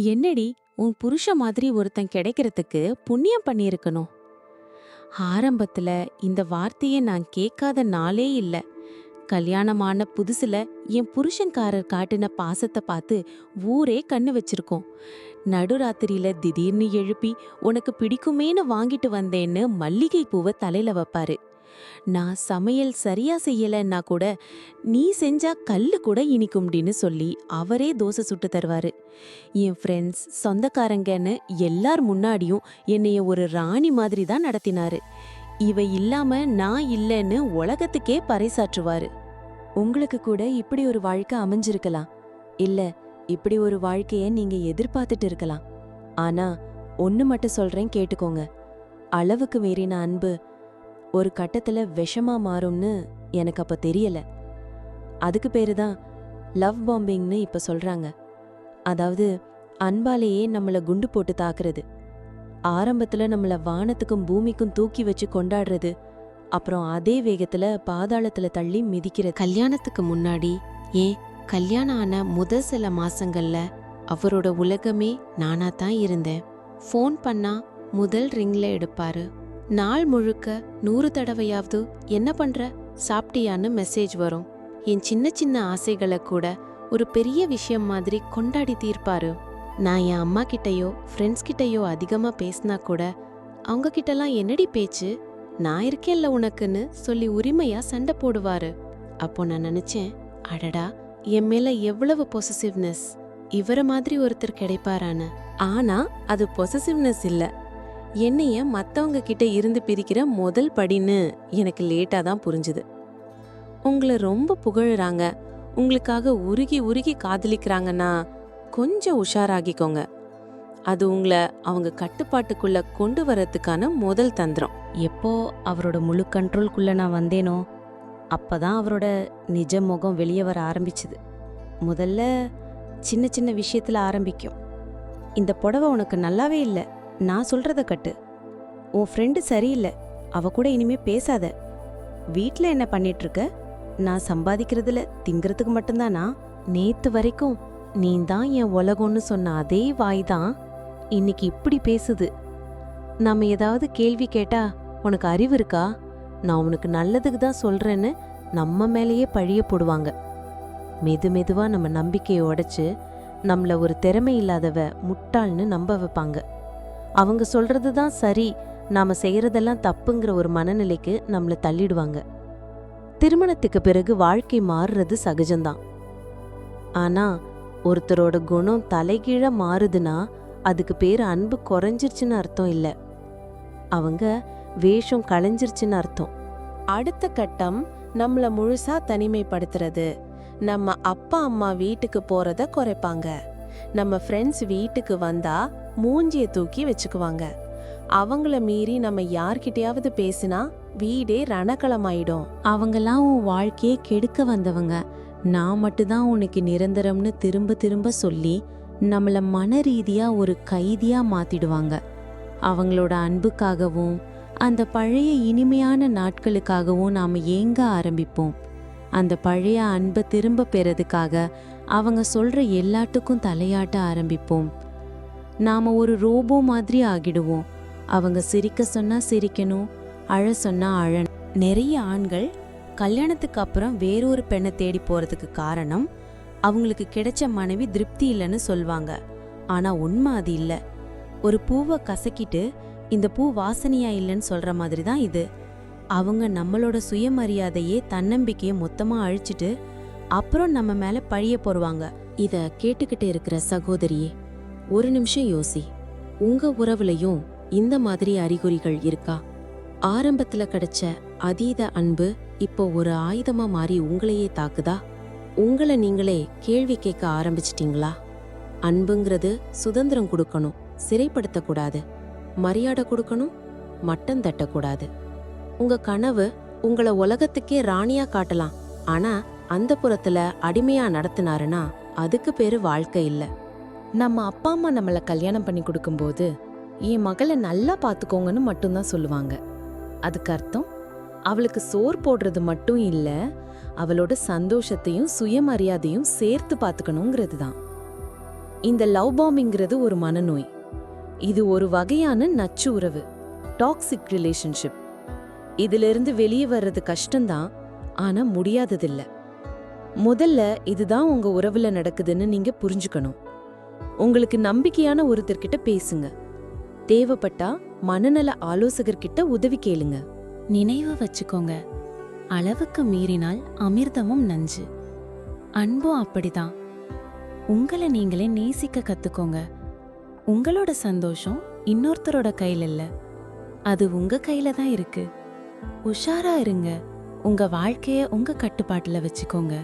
என்னடி உன் புருஷ மாதிரி ஒருத்தன் கிடைக்கிறதுக்கு புண்ணியம் பண்ணியிருக்கணும். ஆரம்பத்துல இந்த வார்த்தையை நான் கேட்காத நாளே இல்ல. கல்யாணமான புதுசுல என் புருஷன்காரர் காட்டின பாசத்தை பார்த்து ஊரே கண்ணு வச்சிருக்கோம். நடுராத்திரியில திடீர்னு எழுப்பி உனக்கு பிடிக்குமேன்னு வாங்கிட்டு வந்தேன்னு மல்லிகை பூவை தலையில வைப்பாரு. நான் சமையல் சரியா செய்யலைன்னா கூட நீ செஞ்சா கல்லு கூட இனிக்கும்டின்னு சொல்லி அவரே தோசை சுட்டு தருவாரு. என் ஃப்ரெண்ட்ஸ் சொந்தக்காரங்கன்னு எல்லார் முன்னாடியும் என்னைய ஒரு ராணி மாதிரி தான் நடத்தினாரு. இவ இல்லாம நான் இல்லைன்னு உலகத்துக்கே பறைசாற்றுவாரு. உங்களுக்கு கூட இப்படி ஒரு வாழ்க்கை அமைஞ்சிருக்கலாம். இல்ல இப்படி ஒரு வாழ்க்கைய நீங்க எதிர்பார்த்துட்டு இருக்கலாம். ஆனா ஒன்னு மட்டும் சொல்றேன் கேட்டுக்கோங்க. அளவுக்கு மீறின அன்பு ஒரு கட்டத்துல விஷமா மாறும்னு எனக்கு அப்ப தெரியல. அதுக்கு பேரு தான் லவ் பாம்பிங்னு இப்ப சொல்றாங்க. அதாவது அன்பாலேயே நம்மளை குண்டு போட்டு தாக்குறது. ஆரம்பத்துல நம்மள வானத்துக்கும் பூமிக்கும் தூக்கி வச்சு கொண்டாடுறது. அப்புறம் அதே வேகத்துல பாதாளத்துல தள்ளி மிதிக்கிறது. கல்யாணத்துக்கு முன்னாடி ஏன் கல்யாணம் ஆன முத சில மாசங்கள்ல அவரோட உலகமே நானா தான் இருந்தேன். ஃபோன் பண்ணா முதல் ரிங்ல எடுப்பாரு. நாள் முழுக்க நூறு தடவையாவது என்ன பண்ற? சாப்பிட்டியான்னு மெசேஜ் வரும். என் சின்ன சின்ன ஆசைகளை கூட ஒரு பெரிய விஷயம் மாதிரி கொண்டாடி தீர்ப்பாரு. நான் என் அம்மா கிட்டயோ ஃப்ரெண்ட்ஸ் கிட்டயோ அதிகமா பேசினா கூட அவங்க கிட்டலாம் என்னடி பேச்சு? நான் இருக்கேன்ல உனக்குன்னு சொல்லி உரிமையா சண்டை போடுவாரு. அப்போ நான் நினைச்சேன் அடடா என் மேல எவ்வளவு பொசசிவ்னஸ் இவர மாதிரி ஒருத்தர் கிடைப்பாரான்னு. ஆனா அது பொசசிவ்னஸ் இல்ல. என்னைய மற்றவங்க கிட்ட இருந்து பிரிக்கிற முதல் படின்னு எனக்கு லேட்டாக தான் புரிஞ்சுது. உங்களை ரொம்ப புகழுறாங்க. உங்களுக்காக உருகி உருகி காதலிக்கிறாங்கன்னா கொஞ்சம் உஷாராகிக்கோங்க. அது உங்களை அவங்க கட்டுப்பாட்டுக்குள்ள கொண்டு வரதுக்கான முதல் தந்திரம். எப்போ அவரோட முழு கண்ட்ரோல்குள்ள நான் வந்தேனோ அப்பதான் அவரோட நிஜ முகம் வெளியே வர ஆரம்பிச்சுது. முதல்ல சின்ன சின்ன விஷயத்துல ஆரம்பிக்கும். இந்த புடவை உனக்கு நல்லாவே இல்லை. நான் சொல்றத கட்டு. உன் ஃப்ரெண்டு சரியில்லை. அவ கூட இனிமே பேசாத. வீட்டில் என்ன பண்ணிட்டு இருக்க நான் சம்பாதிக்கிறதுல திங்கிறதுக்கு மட்டும்தானா? நேத்து வரைக்கும் நீ தான் என் உலகம்னு சொன்ன அதே வாய் தான் இன்னைக்கு இப்படி பேசுது. நம்ம ஏதாவது கேள்வி கேட்டா உனக்கு அறிவு இருக்கா? நான் உனக்கு நல்லதுக்கு தான் சொல்றேன்னு நம்ம மேலேயே பழிய போடுவாங்க. மெது மெதுவா நம்ம நம்பிக்கையை உடைச்சு நம்மள ஒரு திறமை இல்லாதவ முட்டாள்னு நம்ப வைப்பாங்க. அவங்க சொல்றது தான் சரி. நாம செய்யறதெல்லாம் தப்புங்கிற ஒரு மனநிலைக்கு நம்மளை தள்ளிடுவாங்க. திருமணத்துக்கு பிறகு வாழ்க்கை மாறுறது சகஜம்தான். ஆனா ஒருத்தரோட குணம் தலைகீழ மாறுதுன்னா அதுக்கு பேர் அன்பு குறைஞ்சிருச்சுன்னு அர்த்தம் இல்லை. அவங்க வேஷம் களைஞ்சிருச்சுன்னு அர்த்தம். அடுத்த கட்டம் நம்மளை முழுசா தனிமைப்படுத்துறது. நம்ம அப்பா அம்மா வீட்டுக்கு போறத குறைப்பாங்க. நம்ம ஃப்ரெண்ட்ஸ் வீட்டுக்கு வந்தா மூஞ்சியை தூக்கி வச்சுக்குவாங்க. அவங்கள மீறி நம்ம யார்கிட்டயாவது பேசினா வீடே ரணக்களமாயிடும் அவங்கெல்லாம் உன் வாழ்க்கையே கெடுக்க வந்தவங்க. நான் மட்டும்தான் உனக்கு நிரந்தரம்னு திரும்ப திரும்ப சொல்லி நம்மள மன ரீதியாக ஒரு கைதியாக மாற்றிடுவாங்க அவங்களோட அன்புக்காகவும் அந்த பழைய இனிமையான நாட்களுக்காகவும் நாம் ஏங்க ஆரம்பிப்போம். அந்த பழைய அன்பை திரும்ப பெறதுக்காக அவங்க சொல்கிற எல்லாத்துக்கும் தலையாட்ட ஆரம்பிப்போம். நாம் ஒரு ரோபோ மாதிரி ஆகிடுவோம். அவங்க சிரிக்க சொன்னால் சிரிக்கணும் அழ சொன்னால் அழ நிறைய ஆண்கள் கல்யாணத்துக்கு அப்புறம் வேறொரு பெண்ணை தேடி போகிறதுக்கு காரணம் அவங்களுக்கு கிடைச்ச மனைவி திருப்தி இல்லைன்னு சொல்வாங்க. ஆனால் உண்மை அது இல்லை. ஒரு பூவை கசக்கிட்டு இந்த பூ வாசனையா இல்லைன்னு சொல்கிற மாதிரி தான் இது. அவங்க நம்மளோட சுயமரியாதையே தன்னம்பிக்கையை மொத்தமாக அழிச்சிட்டு அப்புறம் நம்ம மேலே பழிய போடுவாங்க. இதை கேட்டுக்கிட்டு இருக்கிற சகோதரியே ஒரு நிமிஷம் யோசி. உங்க உறவுலயும் இந்த மாதிரி அறிகுறிகள் இருக்கா? ஆரம்பத்துல கிடைச்ச அதீத அன்பு இப்போ ஒரு ஆயுதமா மாறி உங்களையே தாக்குதா? உங்களை நீங்களே கேள்வி கேட்க ஆரம்பிச்சிட்டீங்களா? அன்புங்கிறது சுதந்திரம் கொடுக்கணும் சிறைப்படுத்தக்கூடாது. மரியாதை கொடுக்கணும் மட்டம் தட்டக்கூடாது. உங்க கனவு உங்கள உலகத்துக்கே ராணியா காட்டலாம். ஆனா அந்த புறத்துல அடிமையா நடத்தினாருன்னா அதுக்கு பேரு வாழ்க்கை இல்லை. நம்ம அப்பா அம்மா நம்மளை கல்யாணம் பண்ணி கொடுக்கும்போது என் மகளை நல்லா பார்த்துக்கோங்கன்னு மட்டும்தான் சொல்லுவாங்க. அதுக்கு அர்த்தம்? அவளுக்கு சோர் போடுறது மட்டும் இல்லை அவளோட சந்தோஷத்தையும் சுயமரியாதையும் சேர்த்து பார்த்துக்கணுங்கிறது தான் இந்த லவ் பாம்பிங்கிறது ஒரு மனநோய். இது ஒரு வகையான நச்சு உறவு டாக்ஸிக் ரிலேஷன்ஷிப். இதிலிருந்து வெளியே வர்றது கஷ்டம்தான் ஆனால் முடியாததில்லை. முதல்ல இதுதான் உங்கள் உறவில் நடக்குதுன்னு நீங்கள் புரிஞ்சுக்கணும். உங்களுக்கு நம்பிக்கையான ஒருத்தர்கிட்ட பேசுங்க. தேவைப்பட்டா மனநல ஆலோசகர்கிட்ட உதவி கேளுங்க. நினைவு வச்சுக்கோங்க. அளவுக்கு மீறினால் அமிர்தமும் நஞ்சு. அன்பும் அப்படிதான். உங்களை நீங்களே நேசிக்க கத்துக்கோங்க. உங்களோட சந்தோஷம் இன்னொருத்தரோட கையில இல்ல. அது உங்க கையில தான் இருக்கு. உஷாரா இருங்க. உங்க வாழ்க்கைய உங்க கட்டுப்பாட்டுல வச்சுக்கோங்க.